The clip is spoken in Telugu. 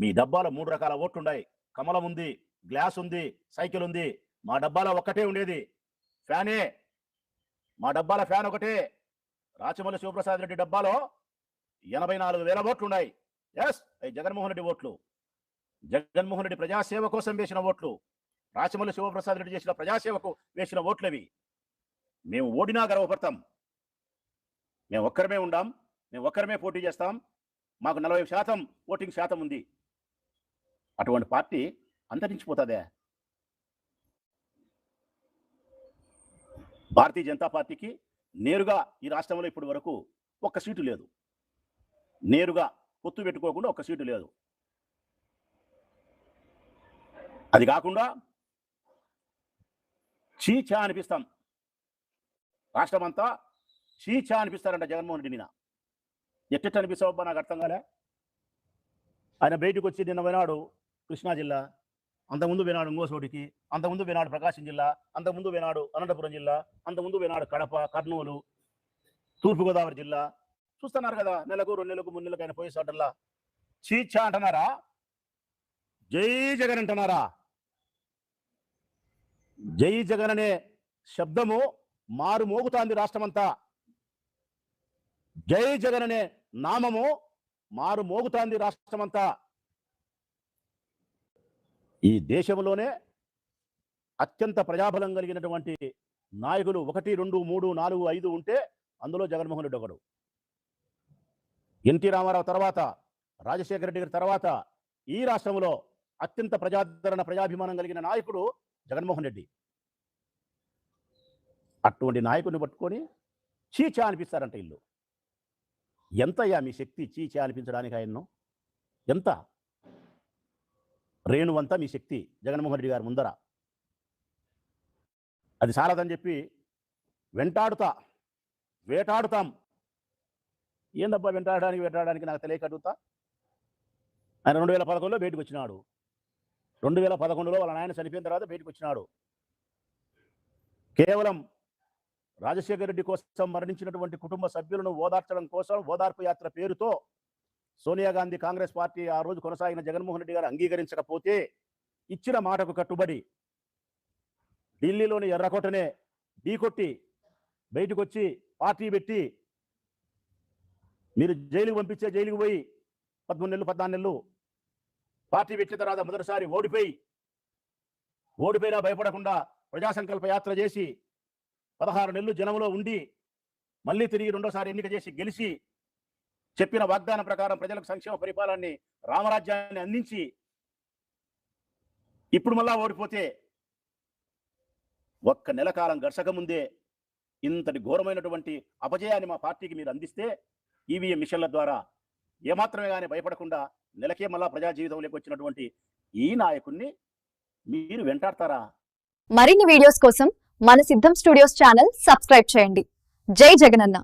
మీ డబ్బాలో మూడు రకాల ఓట్లు ఉన్నాయి కమలం ఉంది గ్లాస్ ఉంది సైకిల్ ఉంది. మా డబ్బాలో ఒక్కటే ఉండేది. ఫ్యానే. మా డబ్బాల ఫ్యాన్ ఒకటే. రాచమల్లి శివప్రసాద్ రెడ్డి డబ్బాలో ఎనభై నాలుగు వేల ఓట్లు ఉన్నాయి ఎస్ అవి జగన్మోహన్ రెడ్డి ఓట్లు. జగన్మోహన్ రెడ్డి ప్రజాసేవ కోసం వేసిన ఓట్లు. రాచమల్లి శివప్రసాద్ రెడ్డి చేసిన ప్రజాసేవకు వేసిన ఓట్లవి. మేము ఓడినా గర్వపడతాం. మేము ఒక్కరమే ఉండాం. మేము ఒక్కరమే పోటీ చేస్తాం. మాకు నలభై శాతం ఓటింగ్ శాతం ఉంది. అటువంటి పార్టీ అంతరించిపోతుందే? భారతీయ జనతా పార్టీకి నేరుగా ఈ రాష్ట్రంలో ఇప్పటి వరకు ఒక్క సీటు లేదు. నేరుగా పొత్తు పెట్టుకోకుండా ఒక్క సీటు లేదు. అది కాకుండా చీచా అనిపిస్తాం. రాష్ట్రం అంతా చీచా అనిపిస్తారంట జగన్మోహన్ రెడ్డి నిన్న ఎట్టెట్ట అనిపిస్తావబ్బా నాకు అర్థం కాలే? ఆయన బయటకు వచ్చి నిన్న పోయినాడు కృష్ణా జిల్లా అంతకుముందు వేనాడు ఇంగోసోటికి అంతకుముందు వేనాడు ప్రకాశం జిల్లా అంతకుముందు వేనాడు అనంతపురం జిల్లా అంతకుముందు వేనాడు కడప కర్నూలు తూర్పుగోదావరి జిల్లా. చూస్తున్నారు కదా నెలకు రెండు నెలలకు మూడు నెలలకు ఆయన పోయే చోటల్లా. చీచా అంటున్నారా? జై జగన్ అంటున్నారా? జై జగన్ అనే శబ్దము మారు మోగుతాంది రాష్ట్రమంతా. జై జగన్ అనే నామము మారు మోగుతాంది రాష్ట్రమంతా. ఈ దేశంలోనే అత్యంత ప్రజాబలం కలిగినటువంటి నాయకులు ఒకటి రెండు మూడు నాలుగు ఐదు ఉంటే అందులో జగన్మోహన్ రెడ్డి ఒకడు. ఎన్టీ రామారావు తర్వాత రాజశేఖర రెడ్డి గారి తర్వాత ఈ రాష్ట్రంలో అత్యంత ప్రజాదరణ ప్రజాభిమానం కలిగిన నాయకుడు జగన్మోహన్ రెడ్డి. అటువంటి నాయకుడిని పట్టుకొని చీచా అనిపిస్తారంట ఇల్లు. ఎంతయ్యా మీ శక్తి చీచా అనిపించడానికి ఆయన్ను? ఎంత? రేణువంతా మీ శక్తి జగన్మోహన్ రెడ్డి గారి ముందర. అది చాలదని చెప్పి వెంటాడుతా వేటాడుతాం. ఏందబ్బా వెంటాడడానికి వెంటాడడానికి నాకు తెలియక అడుగుతా ఆయన రెండు వేల పదకొండులో బయటకు వచ్చినాడు. రెండు వేల పదకొండులో వాళ్ళ నాయన చనిపోయిన తర్వాత బయటకు వచ్చినాడు. కేవలం రాజశేఖర రెడ్డి కోసం మరణించినటువంటి కుటుంబ సభ్యులను ఓదార్చడం కోసం ఓదార్పు యాత్ర పేరుతో సోనియా గాంధీ కాంగ్రెస్ పార్టీ ఆ రోజు కొనసాగిన జగన్మోహన్ రెడ్డి గారు అంగీకరించకపోతే ఇచ్చిన మాటకు కట్టుబడి ఢిల్లీలోని ఎర్రకోటనే ఢీకొట్టి బయటకు వచ్చి పార్టీ పెట్టి మీరు జైలుకు పంపించే జైలుకు పోయి పదమూడు నెలలు పద్నాలుగు నెలలు పార్టీ పెట్టిన తర్వాత మొదటిసారి ఓడిపోయి ఓడిపోయినా భయపడకుండా ప్రజా సంకల్ప యాత్ర చేసి పదహారు నెలలు జనంలో ఉండి మళ్ళీ తిరిగి రెండోసారి ఎన్నిక చేసి గెలిచి చెప్పిన వాగ్దానం ప్రకారం ప్రజలకు సంక్షేమ పరిపాలనని రామరాజ్యాన్ని అందించి ఇప్పుడు మళ్ళా ఓడిపోతే ఒక్క నెల కాలం గడచక ముందే ఇంతటి ఘోరమైనటువంటి అపజయాన్ని మా పార్టీకి మీరు అందిస్తే ఈవీఎం మిషన్ల ద్వారా ఏమాత్రమే కానీ భయపడకుండా నెలకే మళ్ళా ప్రజా జీవితంలోకి వచ్చినటువంటి ఈ నాయకుణ్ణి మీరు వెంటాడతారా? మరిన్ని వీడియోస్ కోసం మన సిద్ధం స్టూడియోస్ ఛానల్ సబ్స్క్రైబ్ చేయండి. జై జగనన్న.